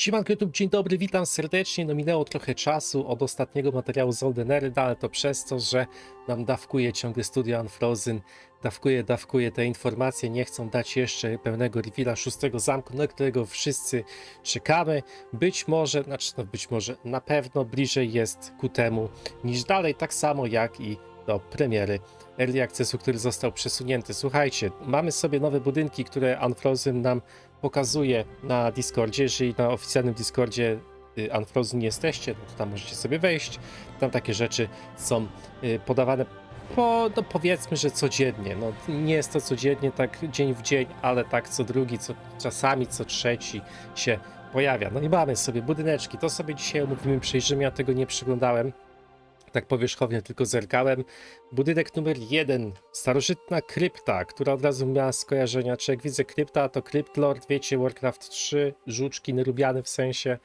Siemanko YouTube, dzień dobry, witam serdecznie. No minęło trochę czasu od ostatniego materiału z Olden Earth, ale to przez to, że nam dawkuje ciągle Studio Unfrozen, dawkuje, dawkuje te informacje, nie chcą dać jeszcze pełnego reveala szóstego zamku, na którego wszyscy czekamy. Być może, znaczy no być może, na pewno bliżej jest ku temu niż dalej, tak samo jak i do premiery Early Accessu, który został przesunięty. Słuchajcie, mamy sobie nowe budynki, które Unfrozen nam pokazuje na Discordzie. Jeżeli na oficjalnym Discordzie y, Unfrozen jesteście, no to tam możecie sobie wejść. Tam takie rzeczy są y, podawane po, no powiedzmy, że codziennie. No, nie jest to codziennie, tak dzień w dzień, ale tak co drugi, co, czasami co trzeci się pojawia. No i mamy sobie budyneczki. To sobie dzisiaj omówimy, przejrzymy. Ja tego nie przyglądałem tak powierzchownie tylko zerkałem. Budynek numer jeden, starożytna krypta, która od razu miała skojarzenia. Czy jak widzę krypta, to Crypt Lord, wiecie, Warcraft 3, żuczki nielubiane w sensie,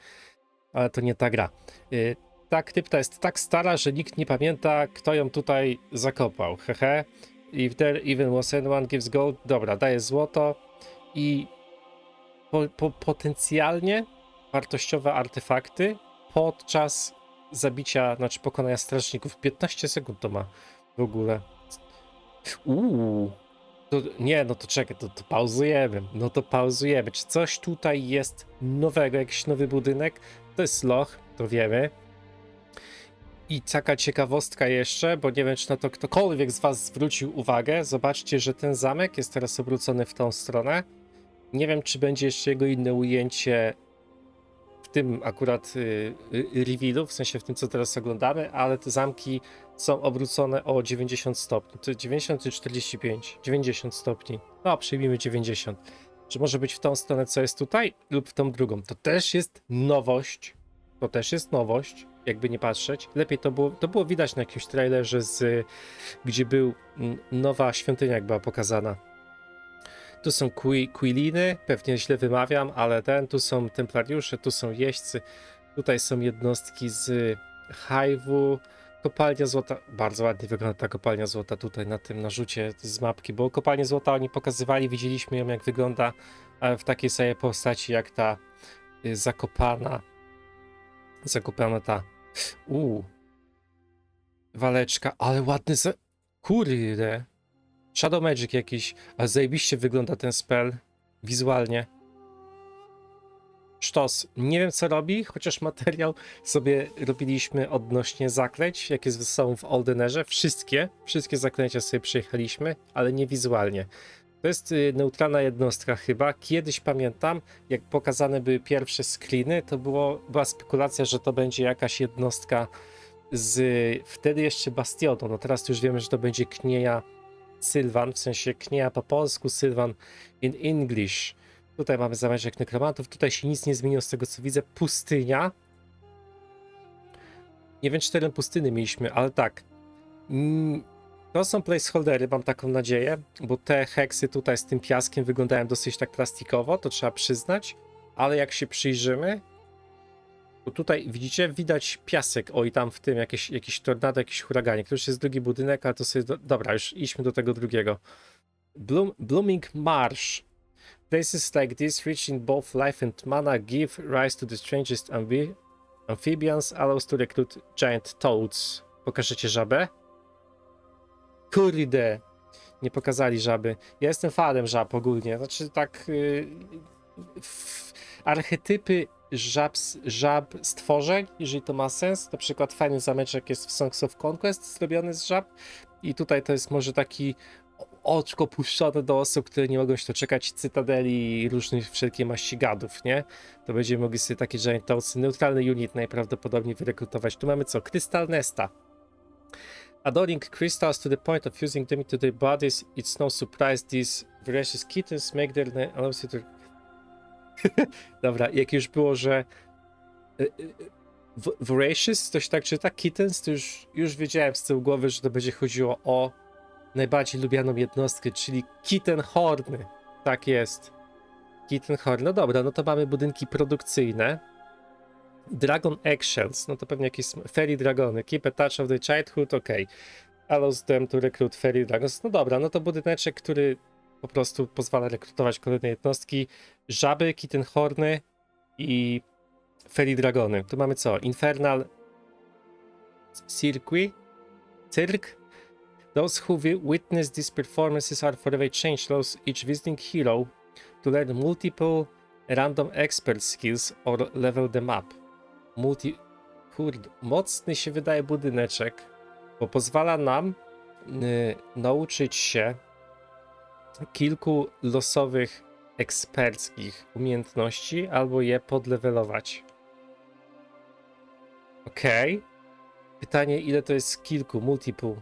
ale to nie ta gra. Y, Ta krypta jest tak stara, że nikt nie pamięta, kto ją tutaj zakopał. Hehe. If there even was anyone gives gold, dobra, daje złoto i po, po, potencjalnie wartościowe artefakty podczas zabicia, znaczy pokonania strażników. 15 sekund to ma w ogóle. Uuu. To, nie, no to czekaj, to, to pauzujemy. No to pauzujemy. Czy coś tutaj jest nowego, jakiś nowy budynek? To jest loch, to wiemy. I taka ciekawostka jeszcze, bo nie wiem, czy na to ktokolwiek z Was zwrócił uwagę. Zobaczcie, że ten zamek jest teraz obrócony w tą stronę. Nie wiem, czy będzie jeszcze jego inne ujęcie tym akurat y, y, revealu, w sensie w tym, co teraz oglądamy, ale te zamki są obrócone o 90 stopni. To 90 czy 45? 90 stopni. No, przyjmijmy 90. Czy może być w tą stronę, co jest tutaj, lub w tą drugą. To też jest nowość. To też jest nowość, jakby nie patrzeć. Lepiej to było, to było widać na jakimś trailerze, z, gdzie był mm, nowa świątynia, jak była pokazana. Tu są qui, Quiliny, pewnie źle wymawiam, ale ten, tu są templariusze, tu są jeźdźcy, tutaj są jednostki z Hive'u, kopalnia złota, bardzo ładnie wygląda ta kopalnia złota tutaj na tym narzucie z mapki, bo kopalnię złota oni pokazywali, widzieliśmy ją jak wygląda e, w takiej samej postaci jak ta y, zakopana, zakopana ta, uuu, waleczka, ale ładny za... Kurde, Shadow Magic jakiś, a zajebiście wygląda ten spell wizualnie. Sztos. Nie wiem co robi, chociaż materiał sobie robiliśmy odnośnie zaklęć, jakie są w Oldenerze. Wszystkie, wszystkie zaklęcia sobie przejechaliśmy, ale nie wizualnie. To jest y, neutralna jednostka chyba. Kiedyś pamiętam, jak pokazane były pierwsze screeny, to było, była spekulacja, że to będzie jakaś jednostka z wtedy jeszcze Bastionu. No teraz już wiemy, że to będzie Knieja Sylwan, w sensie Knieja po polsku, Sylwan in English. Tutaj mamy zameczek nekromantów, tutaj się nic nie zmieniło z tego co widzę. Pustynia. Nie wiem, czy teren pustyny mieliśmy, ale tak. Mm, To są placeholdery, mam taką nadzieję, bo te heksy tutaj z tym piaskiem wyglądają dosyć tak plastikowo, to trzeba przyznać, ale jak się przyjrzymy, tutaj widzicie, widać piasek, o i tam w tym jakieś, jakieś tornado, jakiś huraganik. To już jest drugi budynek, ale to sobie, do... dobra, już idźmy do tego drugiego. Bloom, Blooming Marsh. Places like this, rich in both life and mana, give rise to the strangest ambi amphibians, allows to recruit giant toads. Pokażecie żabę? Kurde, nie pokazali żaby. Ja jestem fanem żab ogólnie. Znaczy tak. Yy, archetypy żab, żab stworzeń, jeżeli to ma sens. Na przykład fajny zameczek jest w Songs of Conquest zrobiony z żab. I tutaj to jest może taki oczko puszczone do osób, które nie mogą się doczekać cytadeli i różnych wszelkie maści gadów, nie? To będziemy mogli sobie takie Giant Toadsy, neutralny unit najprawdopodobniej wyrekrutować. Tu mamy co? Crystal Nesta. Adding crystals to the point of using them to their bodies, it's no surprise these voracious kittens make their. Dobra, jak już było, że y, v- voracious, coś tak czyta, kittens, to już, już wiedziałem z tyłu głowy, że to będzie chodziło o najbardziej lubianą jednostkę, czyli kitten horny. Tak jest. Kitten horn. No dobra, no to mamy budynki produkcyjne. Dragon Eggshells, no to pewnie jakieś Fairy Dragony. Keep a touch of the childhood, ok. Allows them to recruit Fairy Dragons. No dobra, no to budyneczek, który po prostu pozwala rekrutować kolejne jednostki. Żaby, Kittenhorny i Fairy Dragony. Tu mamy co? Infernal Circuit? Cyrk? Those who wi- witness these performances are forever changed. Those each visiting hero to learn multiple random expert skills or level them up. Multi... Kurde, mocny się wydaje budyneczek, bo pozwala nam y, nauczyć się kilku losowych eksperckich umiejętności albo je podlevelować. Okej. Pytanie, ile to jest kilku, multiple.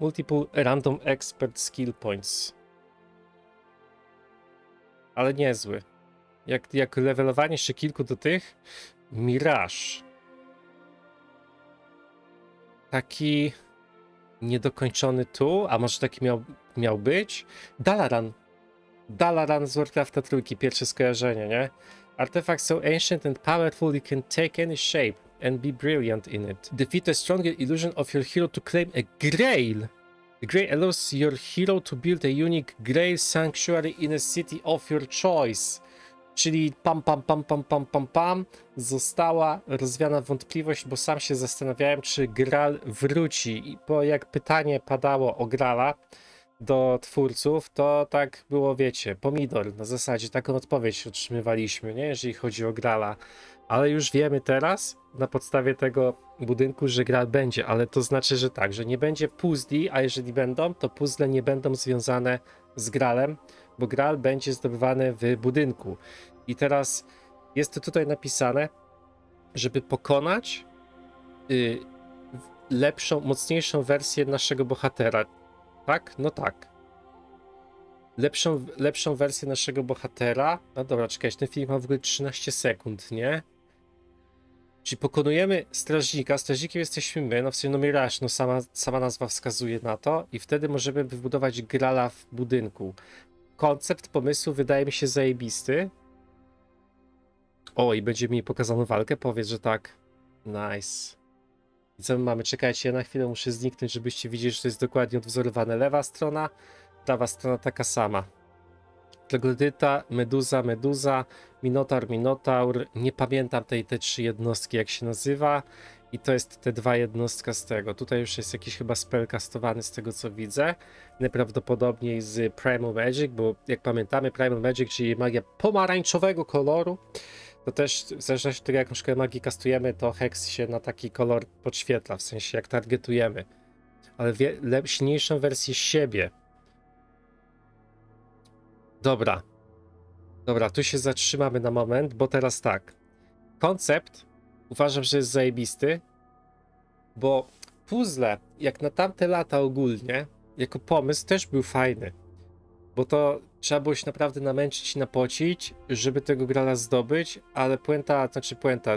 Multiple random expert skill points. Ale niezły. Jak, jak levelowanie jeszcze kilku do tych, Mirage. Taki niedokończony tu, a może taki miał, miał być? Dalaran. Dalaran z Warcrafta trójki, pierwsze skojarzenie, nie? Artifacts so ancient and powerful you can take any shape and be brilliant in it. Defeat a stronger illusion of your hero to claim a grail. The grail allows your hero to build a unique grail sanctuary in a city of your choice. Czyli pam, pam, pam, pam, pam, pam, pam, została rozwiana wątpliwość, bo sam się zastanawiałem, czy Graal wróci. I bo jak pytanie padało o Grala do twórców, to tak było, wiecie, pomidor. Na zasadzie taką odpowiedź otrzymywaliśmy, nie? Jeżeli chodzi o Grala. Ale już wiemy teraz, na podstawie tego budynku, że Graal będzie, ale to znaczy, że tak, że nie będzie puzli, a jeżeli będą, to puzzle nie będą związane z Graalem, bo Graal będzie zdobywany w budynku. I teraz jest to tutaj napisane, żeby pokonać y, lepszą, mocniejszą wersję naszego bohatera. Tak? No tak. Lepszą, lepszą wersję naszego bohatera. No dobra, czekaj, ten film ma w ogóle 13 sekund, nie? Czyli pokonujemy strażnika, strażnikiem jesteśmy my, no w sensie no Mirage, no sama, sama nazwa wskazuje na to i wtedy możemy wybudować grala w budynku. Koncept pomysłu wydaje mi się zajebisty. O, i będzie mi pokazano walkę, powiedz, że tak. Nice. I co my mamy? Czekajcie, ja na chwilę muszę zniknąć, żebyście widzieli, że to jest dokładnie odwzorowane. Lewa strona, prawa strona taka sama. Troglodyta, Meduza, Meduza, Minotaur, Minotaur. Nie pamiętam tej te trzy jednostki, jak się nazywa. I to jest te dwa jednostka z tego. Tutaj już jest jakiś chyba spell castowany z tego co widzę. Najprawdopodobniej z Primal Magic, bo jak pamiętamy, Primal Magic, czyli magia pomarańczowego koloru, to też w zależności od tego, szkołę magii kastujemy, to Hex się na taki kolor podświetla, w sensie jak targetujemy. Ale lep, silniejszą wersję siebie. Dobra. Dobra, tu się zatrzymamy na moment, bo teraz tak. Koncept uważam, że jest zajebisty, bo puzzle, jak na tamte lata ogólnie, jako pomysł też był fajny. Bo to trzeba było się naprawdę namęczyć napocić, żeby tego grala zdobyć, ale puenta, znaczy puenta,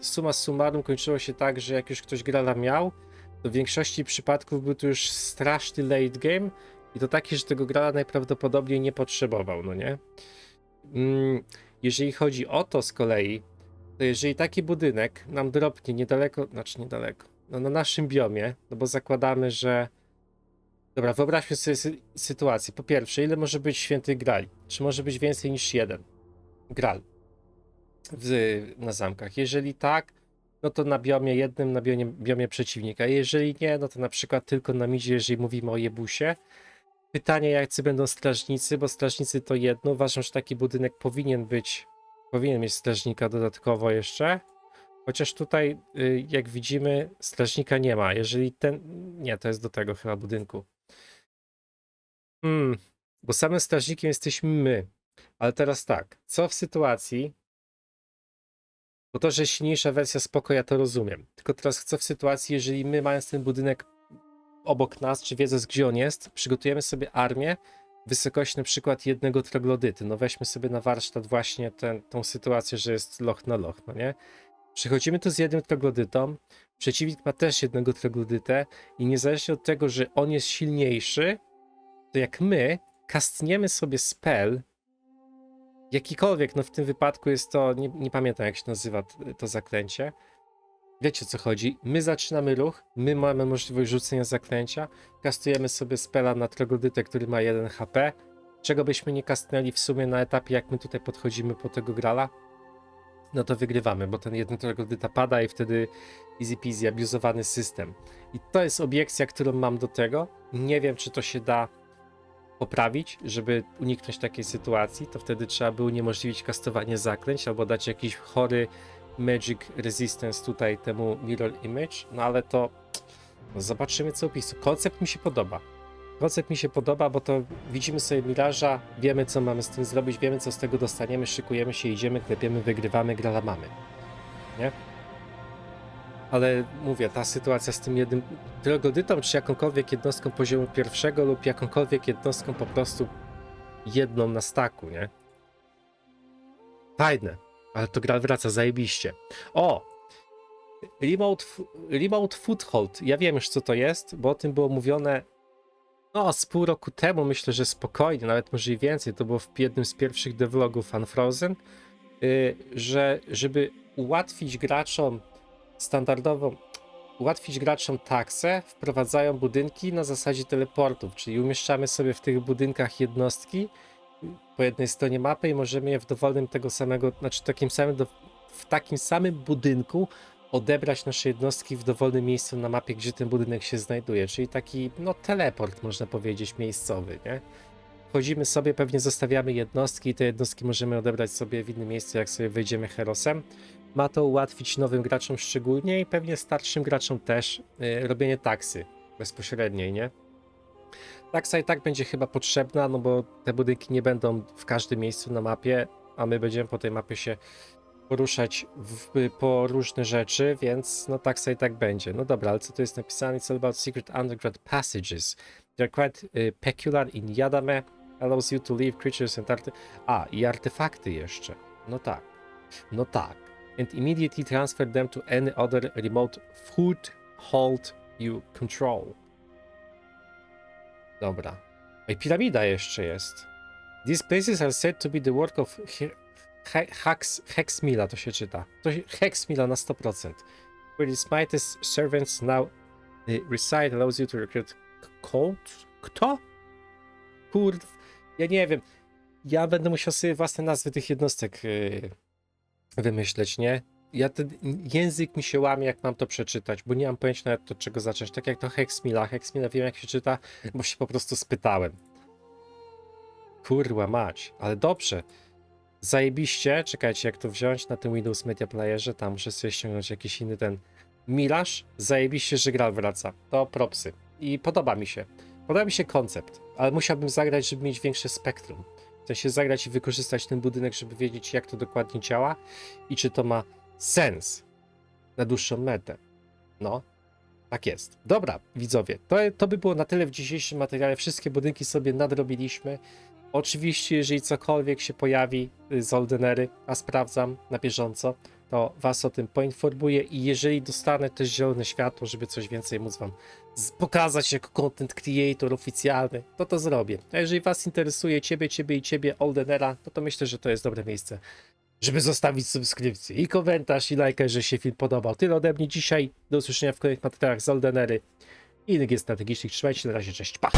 suma summarum kończyło się tak, że jak już ktoś grala miał, to w większości przypadków był to już straszny late game i to taki, że tego grala najprawdopodobniej nie potrzebował, no nie? Mm, jeżeli chodzi o to z kolei, to jeżeli taki budynek nam dropnie niedaleko, znaczy niedaleko, no na naszym biomie, no bo zakładamy, że Dobra, wyobraźmy sobie sy- sytuację. Po pierwsze, ile może być świętych grali? Czy może być więcej niż jeden gral w, na zamkach? Jeżeli tak, no to na biomie jednym, na biomie, biomie przeciwnika. Jeżeli nie, no to na przykład tylko na midzie, jeżeli mówimy o Jebusie. Pytanie, jacy będą strażnicy, bo strażnicy to jedno. Uważam, że taki budynek powinien być, powinien mieć strażnika dodatkowo jeszcze. Chociaż tutaj, y, jak widzimy, strażnika nie ma. Jeżeli ten. Nie, to jest do tego chyba budynku. Hmm, bo samym strażnikiem jesteśmy my. Ale teraz tak, co w sytuacji. Bo to, że silniejsza wersja spoko, ja to rozumiem. Tylko teraz co w sytuacji, jeżeli my, mając ten budynek obok nas, czy wiedząc gdzie on jest, przygotujemy sobie armię wysokości na przykład jednego troglodyty. No weźmy sobie na warsztat właśnie ten, tą sytuację, że jest loch na loch, no nie? Przechodzimy tu z jednym troglodytą, przeciwnik ma też jednego troglodytę i niezależnie od tego, że on jest silniejszy, to jak my kastniemy sobie spell, jakikolwiek, no w tym wypadku jest to, nie, nie pamiętam jak się nazywa to zaklęcie, wiecie o co chodzi, my zaczynamy ruch, my mamy możliwość rzucenia zaklęcia, kastujemy sobie spela na troglodytę, który ma 1 HP, czego byśmy nie kastnęli w sumie na etapie, jak my tutaj podchodzimy po tego grala, no to wygrywamy, bo ten jeden troglodyta pada i wtedy easy peasy, abuzowany system. I to jest obiekcja, którą mam do tego. Nie wiem, czy to się da poprawić, żeby uniknąć takiej sytuacji, to wtedy trzeba by uniemożliwić kastowanie zaklęć albo dać jakiś chory magic resistance tutaj temu mirror image, no ale to no zobaczymy co opisu. Koncept mi się podoba. Koncept mi się podoba, bo to widzimy sobie miraża, wiemy co mamy z tym zrobić, wiemy co z tego dostaniemy, szykujemy się, idziemy, klepiemy, wygrywamy, grala mamy. Nie? Ale mówię, ta sytuacja z tym jednym trogodytą, czy jakąkolwiek jednostką poziomu pierwszego lub jakąkolwiek jednostką po prostu jedną na staku, nie? Fajne, ale to gra wraca zajebiście. O! Remote, remote Foothold. Ja wiem już co to jest, bo o tym było mówione no, z pół roku temu, myślę, że spokojnie, nawet może i więcej. To było w jednym z pierwszych devlogów Unfrozen, yy, że żeby ułatwić graczom standardową, ułatwić graczom taksę, wprowadzają budynki na zasadzie teleportów, czyli umieszczamy sobie w tych budynkach jednostki po jednej stronie mapy i możemy je w dowolnym tego samego, znaczy takim samym, w takim samym budynku odebrać nasze jednostki w dowolnym miejscu na mapie, gdzie ten budynek się znajduje, czyli taki, no, teleport, można powiedzieć, miejscowy, nie? Wchodzimy sobie, pewnie zostawiamy jednostki i te jednostki możemy odebrać sobie w innym miejscu, jak sobie wejdziemy herosem. Ma to ułatwić nowym graczom szczególnie i pewnie starszym graczom też yy, robienie taksy bezpośredniej, nie? Taksa i tak będzie chyba potrzebna, no bo te budynki nie będą w każdym miejscu na mapie, a my będziemy po tej mapie się poruszać w, po różne rzeczy, więc no taksa i tak będzie. No dobra, ale co tu jest napisane? It's all about secret underground passages. They're quite y, peculiar in Yadame. Allows you to leave creatures and arte... A, i artefakty jeszcze. No tak. No tak. And immediately transfer them to any other remote foothold you control. Dobra. I piramida jeszcze jest. These places are said to be the work of He- He- Hex, Hexmila, to się czyta. To Hexmila na 100%. Where his mightiest servants now y, reside allows you to recruit? Kto? Kurw, ja nie wiem. Ja będę musiał sobie własne nazwy tych jednostek y, wymyśleć, nie? Ja ten język mi się łamie, jak mam to przeczytać, bo nie mam pojęcia nawet od czego zacząć. Tak jak to Hexmila. Hexmila wiem jak się czyta, bo się po prostu spytałem. Kurwa mać, ale dobrze. Zajebiście, czekajcie jak to wziąć na tym Windows Media Playerze, tam muszę sobie ściągnąć jakiś inny ten Miraż. Zajebiście, że gra wraca. To propsy. I podoba mi się. Podoba mi się koncept, ale musiałbym zagrać, żeby mieć większe spektrum. Sensie zagrać i wykorzystać ten budynek, żeby wiedzieć jak to dokładnie działa i czy to ma sens na dłuższą metę. No, tak jest. Dobra, widzowie, to, to by było na tyle w dzisiejszym materiale. Wszystkie budynki sobie nadrobiliśmy. Oczywiście, jeżeli cokolwiek się pojawi z Oldenery, a sprawdzam na bieżąco, to Was o tym poinformuję i jeżeli dostanę też zielone światło, żeby coś więcej móc Wam pokazać jako content creator oficjalny, to to zrobię. A jeżeli Was interesuje Ciebie, Ciebie i Ciebie Oldenera, no to myślę, że to jest dobre miejsce, żeby zostawić subskrypcję i komentarz i lajka, jeżeli się film podobał. Tyle ode mnie dzisiaj. Do usłyszenia w kolejnych materiałach z Oldenery i strategicznych. Trzymajcie na razie, cześć, pa!